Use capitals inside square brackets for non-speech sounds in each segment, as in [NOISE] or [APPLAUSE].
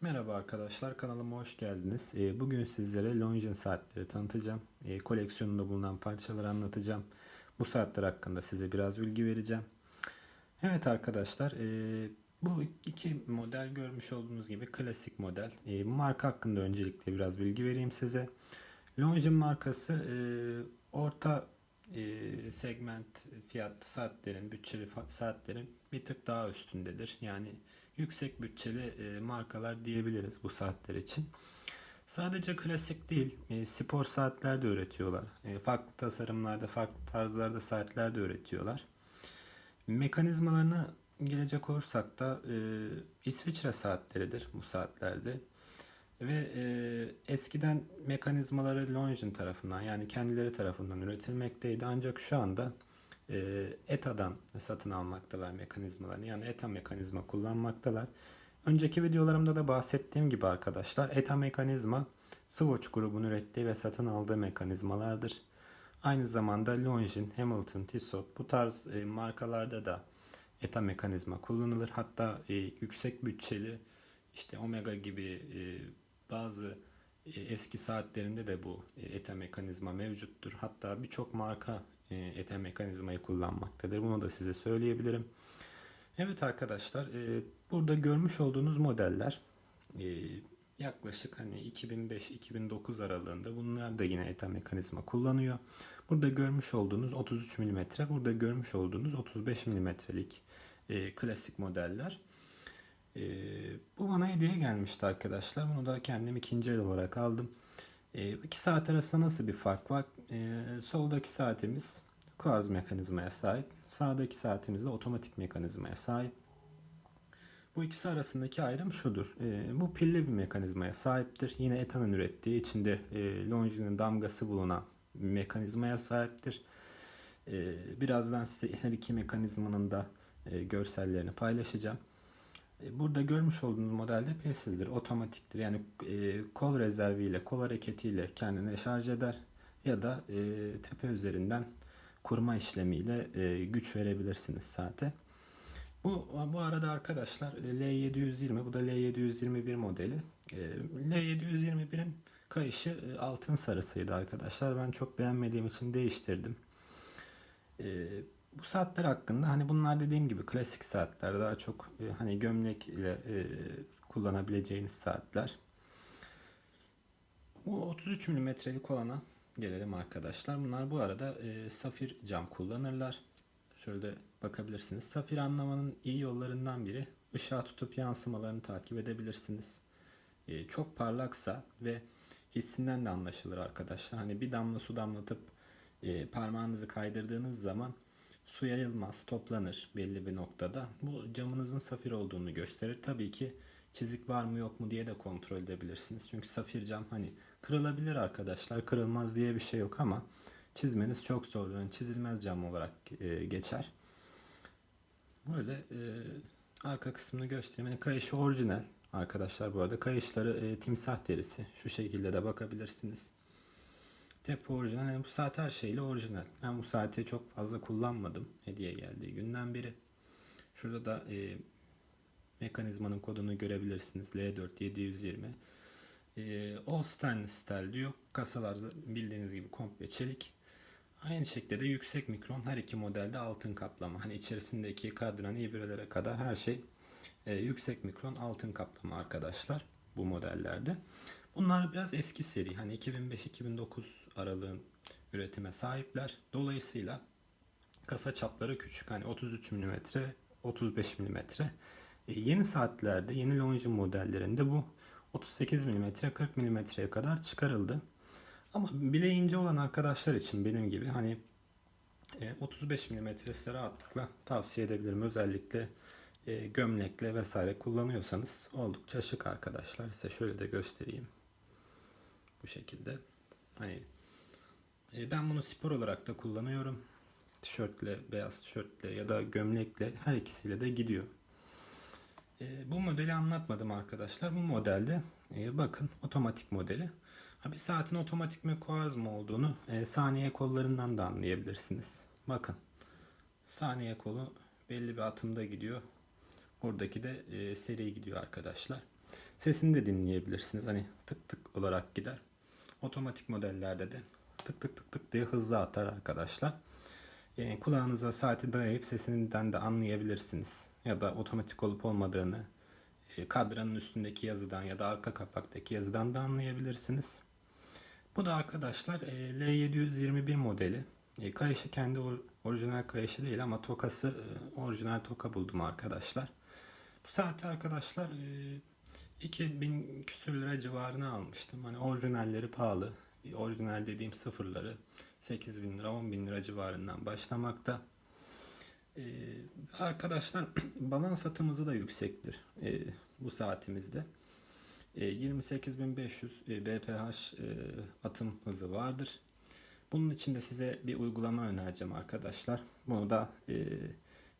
Merhaba arkadaşlar kanalıma hoş geldiniz. Ee, Bugün sizlere Longines saatleri tanıtacağım. Ee, Koleksiyonunda bulunan parçaları anlatacağım. Bu saatler hakkında size biraz bilgi vereceğim. Evet arkadaşlar e, bu iki model görmüş olduğunuz gibi klasik model. Bu marka hakkında öncelikle biraz bilgi vereyim size. Longines markası orta e, segment fiyat saatlerin, bütçeli saatlerin bir tık daha üstündedir. Yani yüksek bütçeli e, markalar diyebiliriz bu saatler için. Sadece klasik değil, e, spor saatler de üretiyorlar. E, farklı tasarımlarda, farklı tarzlarda saatler de üretiyorlar. Mekanizmalarına gelecek olursak da İsviçre saatleridir bu saatlerde. Ve e, eskiden mekanizmaları Longines tarafından yani kendileri tarafından üretilmekteydi. Ancak şu anda e, ETA'dan satın almaktalar mekanizmalarını. Yani ETA mekanizma kullanmaktalar. Önceki videolarımda da bahsettiğim gibi arkadaşlar ETA mekanizma Swatch grubun ürettiği ve satın aldığı mekanizmalardır. Aynı zamanda Longines, Hamilton, Tissot bu tarz e, markalarda da ETA mekanizma kullanılır. Hatta e, yüksek bütçeli işte Omega gibi e, bazı e, eski saatlerinde de bu e, ETA mekanizma mevcuttur. Hatta birçok marka e, ETA mekanizmayı kullanmaktadır. Bunu da size söyleyebilirim. Evet arkadaşlar, burada görmüş olduğunuz modeller yaklaşık hani 2005-2009 aralığında bunlar da yine ETA mekanizma kullanıyor. Burada görmüş olduğunuz 33 mm, burada görmüş olduğunuz 35 mm'lik klasik modeller. E, bu bana hediye gelmişti arkadaşlar. Bunu da kendim ikinci el olarak aldım. E, iki saat arasında nasıl bir fark var? E, soldaki saatimiz kuarz mekanizmaya sahip. Sağdaki saatimiz de otomatik mekanizmaya sahip. Bu ikisi arasındaki ayrım şudur. E, bu pilli bir mekanizmaya sahiptir. Yine Eta'nın ürettiği içinde e, Longine'in damgası bulunan bir mekanizmaya sahiptir. E, birazdan size her iki mekanizmanın da e, görsellerini paylaşacağım. E, Burada görmüş olduğunuz modelde pilsizdir, otomatiktir. Yani e, kol rezerviyle, kol hareketiyle kendini şarj eder ya da e, tepe üzerinden kurma işlemiyle e, güç verebilirsiniz saate. Bu bu arada arkadaşlar e, L720 bu da L721 modeli. E, L721'in kayışı e, altın sarısıydı arkadaşlar. Ben çok beğenmediğim için değiştirdim. E, bu saatler hakkında hani bunlar dediğim gibi klasik saatler daha çok e, hani gömlek ile e, kullanabileceğiniz saatler. Bu 33 milimetrelik olana gelelim arkadaşlar. Bunlar bu arada e, safir cam kullanırlar. Şöyle bakabilirsiniz. Safir anlamanın iyi yollarından biri ışığa tutup yansımalarını takip edebilirsiniz. E, çok parlaksa ve hissinden de anlaşılır arkadaşlar. Hani bir damla su damlatıp e, parmağınızı kaydırdığınız zaman su yayılmaz, toplanır belli bir noktada. Bu camınızın safir olduğunu gösterir. Tabii ki çizik var mı yok mu diye de kontrol edebilirsiniz. Çünkü safir cam hani kırılabilir arkadaşlar. Kırılmaz diye bir şey yok ama çizmeniz çok zor. Yani çizilmez cam olarak e, geçer. Böyle e, arka kısmını göstereyim. Yani kayışı orijinal arkadaşlar bu arada. Kayışları e, timsah derisi. Şu şekilde de bakabilirsiniz. Tepe orijinal. Yani bu saat her şeyle orijinal. Ben bu saati çok fazla kullanmadım. Hediye geldiği günden beri. Şurada da e, mekanizmanın kodunu görebilirsiniz. L4720. E, All Stainless Steel diyor. Kasalar bildiğiniz gibi komple çelik. Aynı şekilde de yüksek mikron her iki modelde altın kaplama. Hani içerisindeki kadran ibrelere kadar her şey e, yüksek mikron altın kaplama arkadaşlar bu modellerde. Bunlar biraz eski seri. Hani 2005-2009 aralığın üretime sahipler. Dolayısıyla kasa çapları küçük. Hani 33 mm, 35 mm. E, yeni saatlerde, yeni Longines modellerinde bu 38 mm, 40 mm'ye kadar çıkarıldı. Ama bile ince olan arkadaşlar için benim gibi hani e, 35 mm'si rahatlıkla tavsiye edebilirim. Özellikle e, gömlekle vesaire kullanıyorsanız oldukça şık arkadaşlar. Size şöyle de göstereyim. Bu şekilde. Hani e, ben bunu spor olarak da kullanıyorum. Tişörtle, beyaz tişörtle ya da gömlekle her ikisiyle de gidiyor. E, bu modeli anlatmadım arkadaşlar. Bu modelde e, bakın otomatik modeli. Abi saatin otomatik mi kuarz mı olduğunu e, saniye kollarından da anlayabilirsiniz. Bakın saniye kolu belli bir atımda gidiyor. Buradaki de e, seri gidiyor arkadaşlar. Sesini de dinleyebilirsiniz. Hani tık tık olarak gider. Otomatik modellerde de tık tık tık tık diye hızlı atar arkadaşlar. E, kulağınıza saati dayayıp sesinden de anlayabilirsiniz. Ya da otomatik olup olmadığını e, kadranın üstündeki yazıdan ya da arka kapaktaki yazıdan da anlayabilirsiniz. Bu da arkadaşlar e, L721 modeli. E, kayışı kendi or, orijinal kayışı değil ama tokası e, orijinal toka buldum arkadaşlar. Bu saati arkadaşlar e, 2000 küsür lira civarına almıştım. Hani orijinalleri pahalı. E, Orijinal dediğim sıfırları 8 bin lira 10 bin lira civarından başlamakta. Ee, arkadaşlar [CLEARS THROAT] balans atımızı da yüksektir ee, bu saatimizde. Ee, 28.500 e, BPH e, atım hızı vardır. Bunun için de size bir uygulama önereceğim arkadaşlar. Bunu da e,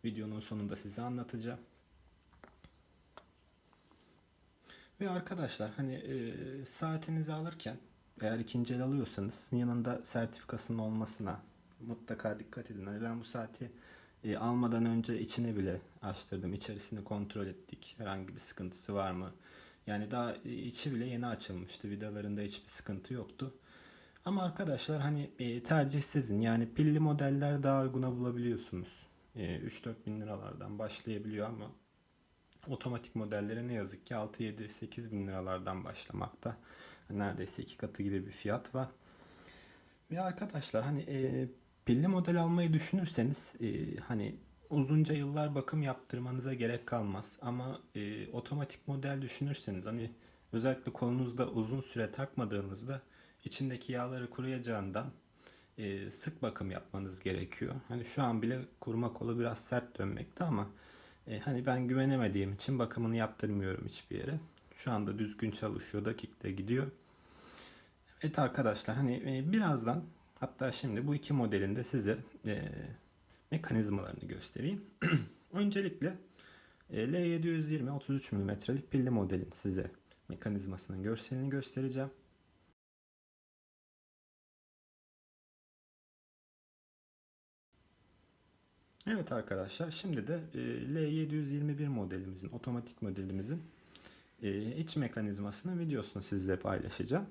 videonun sonunda size anlatacağım. Ve arkadaşlar hani e, saatinizi alırken eğer ikinci el alıyorsanız yanında sertifikasının olmasına mutlaka dikkat edin. Hani ben bu saati e, almadan önce içini bile açtırdım. İçerisini kontrol ettik. Herhangi bir sıkıntısı var mı? Yani daha e, içi bile yeni açılmıştı. Vidalarında hiçbir sıkıntı yoktu. Ama arkadaşlar hani e, tercih sizin. Yani pilli modeller daha uyguna bulabiliyorsunuz. E, 3-4 bin liralardan başlayabiliyor ama otomatik modelleri ne yazık ki 6-7-8 bin liralardan başlamakta. Neredeyse iki katı gibi bir fiyat var. Ve arkadaşlar hani e, pilli model almayı düşünürseniz e, hani uzunca yıllar bakım yaptırmanıza gerek kalmaz. Ama e, otomatik model düşünürseniz hani özellikle kolunuzda uzun süre takmadığınızda içindeki yağları kuruyacağından e, sık bakım yapmanız gerekiyor. Hani şu an bile kurma kolu biraz sert dönmekte ama e, hani ben güvenemediğim için bakımını yaptırmıyorum hiçbir yere. Şu anda düzgün çalışıyor, dakikte gidiyor. Evet arkadaşlar hani e, birazdan hatta şimdi bu iki modelinde size e, mekanizmalarını göstereyim. [CLEARS THROAT] Öncelikle e, L720 33 mm'lik pilli modelin size mekanizmasının görselini göstereceğim. Evet arkadaşlar şimdi de e, L721 modelimizin otomatik modelimizin iç mekanizmasının videosunu sizle paylaşacağım.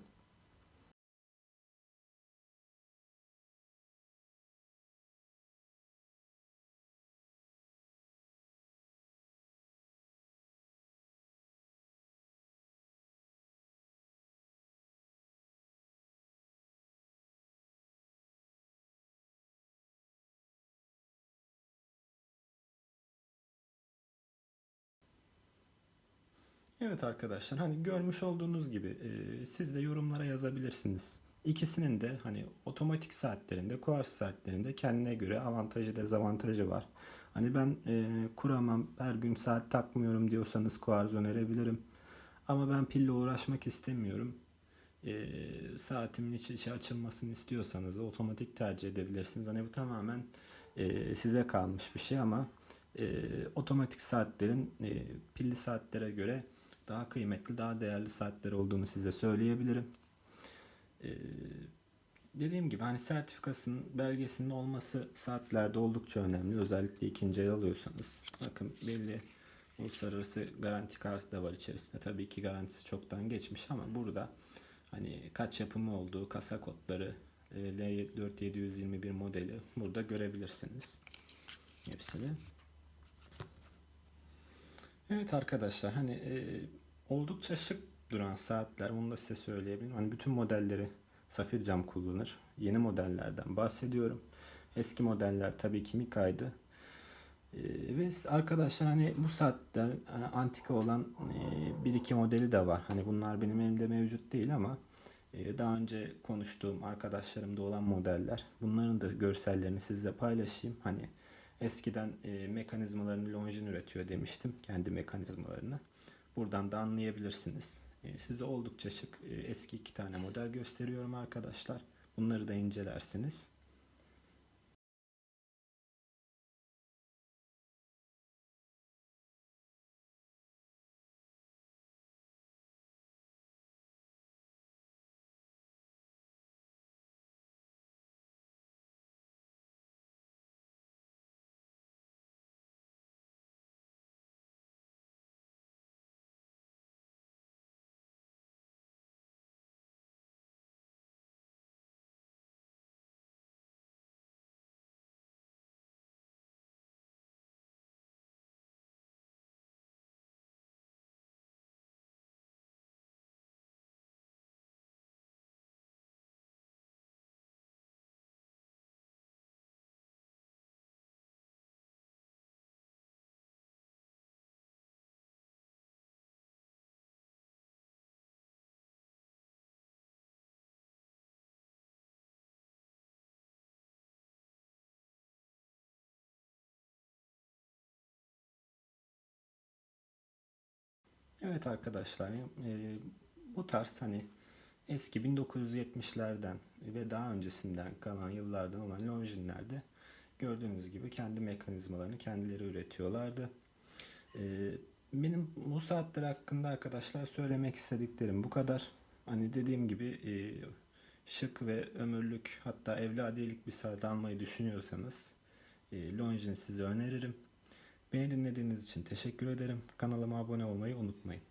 Evet arkadaşlar hani görmüş olduğunuz gibi e, siz de yorumlara yazabilirsiniz. İkisinin de hani otomatik saatlerinde, kuars saatlerinde kendine göre avantajı dezavantajı var. Hani ben e, kuramam, her gün saat takmıyorum diyorsanız kuars önerebilirim. Ama ben pille uğraşmak istemiyorum. E, saatimin içi içi açılmasını istiyorsanız otomatik tercih edebilirsiniz. Hani bu tamamen e, size kalmış bir şey ama e, otomatik saatlerin e, pilli saatlere göre daha kıymetli, daha değerli saatler olduğunu size söyleyebilirim. Ee, dediğim gibi hani sertifikasının belgesinin olması saatlerde oldukça önemli. Özellikle ikinci el alıyorsanız. Bakın belli uluslararası garanti kartı da var içerisinde. Tabii ki garantisi çoktan geçmiş ama burada hani kaç yapımı olduğu, kasa kodları, e, L4721 modeli burada görebilirsiniz. Hepsini. Evet arkadaşlar hani e, oldukça şık duran saatler bunu da size söyleyebilirim. Hani bütün modelleri safir cam kullanır. Yeni modellerden bahsediyorum. Eski modeller tabii ki Mika'ydı. E, ve arkadaşlar hani bu saatler hani antika olan e, bir iki modeli de var. Hani bunlar benim elimde mevcut değil ama e, daha önce konuştuğum arkadaşlarımda olan modeller. Bunların da görsellerini sizle paylaşayım. Hani Eskiden e, mekanizmalarını Longines üretiyor demiştim. Kendi mekanizmalarını. Buradan da anlayabilirsiniz. E, size oldukça şık e, eski iki tane model gösteriyorum arkadaşlar. Bunları da incelersiniz. Evet arkadaşlar e, bu tarz hani eski 1970'lerden ve daha öncesinden kalan yıllardan olan Longines gördüğünüz gibi kendi mekanizmalarını kendileri üretiyorlardı. E, benim bu saatler hakkında arkadaşlar söylemek istediklerim bu kadar. Hani dediğim gibi e, şık ve ömürlük hatta evladiyelik bir saat almayı düşünüyorsanız e, Longines size öneririm. Beni dinlediğiniz için teşekkür ederim. Kanalıma abone olmayı unutmayın.